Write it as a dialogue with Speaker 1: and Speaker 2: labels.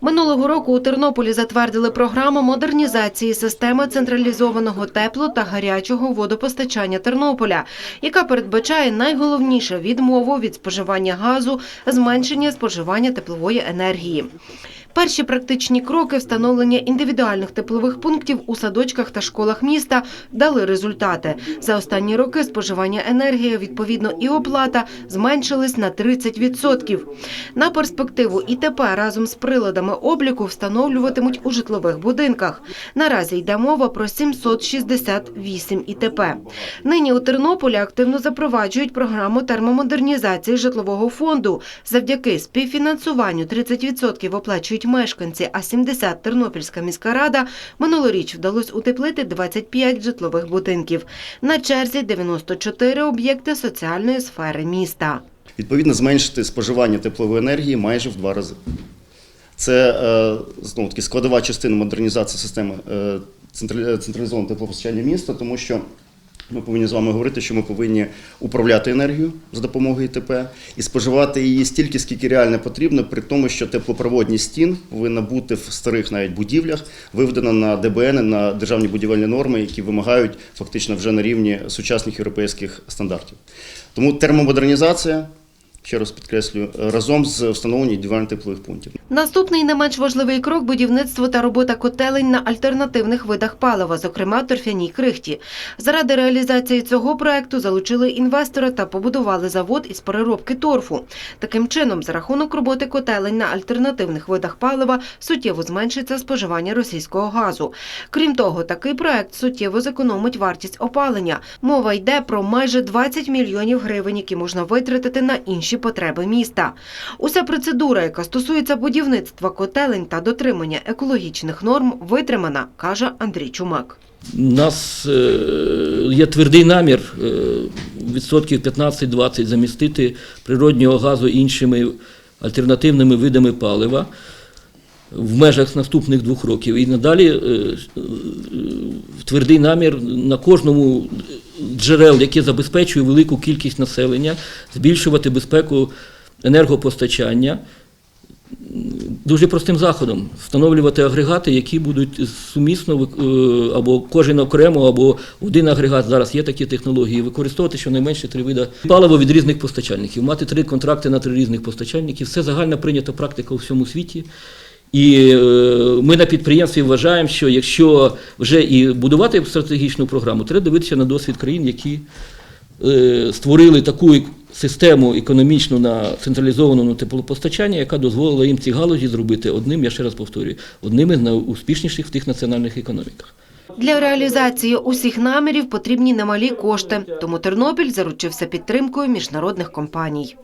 Speaker 1: Минулого року у Тернополі затвердили програму модернізації системи централізованого тепло та гарячого водопостачання Тернополя, яка передбачає найголовніше відмову від споживання газу, зменшення споживання теплової енергії. Перші практичні кроки встановлення індивідуальних теплових пунктів у садочках та школах міста дали результати. За останні роки споживання енергії, відповідно, і оплата зменшились на 30%. На перспективу ІТП разом з приладами обліку встановлюватимуть у житлових будинках. Наразі йде мова про 768 ІТП. Нині у Тернополі активно запроваджують програму термомодернізації житлового фонду. Завдяки співфінансуванню 30% оплачують мешканці, а 70 – Тернопільська міська рада. Минулоріч вдалося утеплити 25 житлових будинків. На черзі 94 об'єкти соціальної сфери міста.
Speaker 2: Відповідно, зменшити споживання теплової енергії майже в два рази. Це е, знову таки складова частина модернізації системи е, централізованого теплопостачання міста, тому що ми повинні з вами говорити, що ми повинні управляти енергію за допомогою ІТП і споживати її стільки, скільки реально потрібно, при тому, що теплопроводність стін повинна бути в старих навіть будівлях виведена на ДБН, на державні будівельні норми, які вимагають фактично вже на рівні сучасних європейських стандартів. Тому термомодернізація. Ще раз підкреслюю, разом з встановленням індивідуальних теплових пунктів.
Speaker 1: Наступний не менш важливий крок – будівництво та робота котелень на альтернативних видах палива, зокрема торфяній крихті. Заради реалізації цього проекту залучили інвестора та побудували завод із переробки торфу. Таким чином, за рахунок роботи котелень на альтернативних видах палива суттєво зменшиться споживання російського газу. Крім того, такий проект суттєво зекономить вартість опалення. Мова йде про майже 20 мільйонів гривень, які можна витратити на інші потреби міста. Уся процедура, яка стосується будівництва котелень та дотримання екологічних норм, витримана, каже Андрій Чумак.
Speaker 3: У нас е, є твердий намір е, відсотків 15-20 замістити природнього газу іншими альтернативними видами палива в межах наступних двох років. І надалі е, твердий намір на кожному джерел, яке забезпечує велику кількість населення, збільшувати безпеку енергопостачання. Дуже простим заходом встановлювати агрегати, які будуть сумісно е, або кожен окремо, або один агрегат. Зараз є такі технології. Використовувати щонайменше три види палива від різних постачальників, мати три контракти на три різних постачальників. Це загальна прийнята практика у всьому світі. І е, ми на підприємстві вважаємо, що якщо вже і будувати стратегічну програму, треба дивитися на досвід країн, які е, створили таку систему економічну на централізованому теплопостачанні, яка дозволила їм ці галузі зробити одним, я ще раз повторюю, одним із найуспішніших в тих національних економіках.
Speaker 1: Для реалізації усіх намірів потрібні немалі кошти, тому Тернопіль заручився підтримкою міжнародних компаній.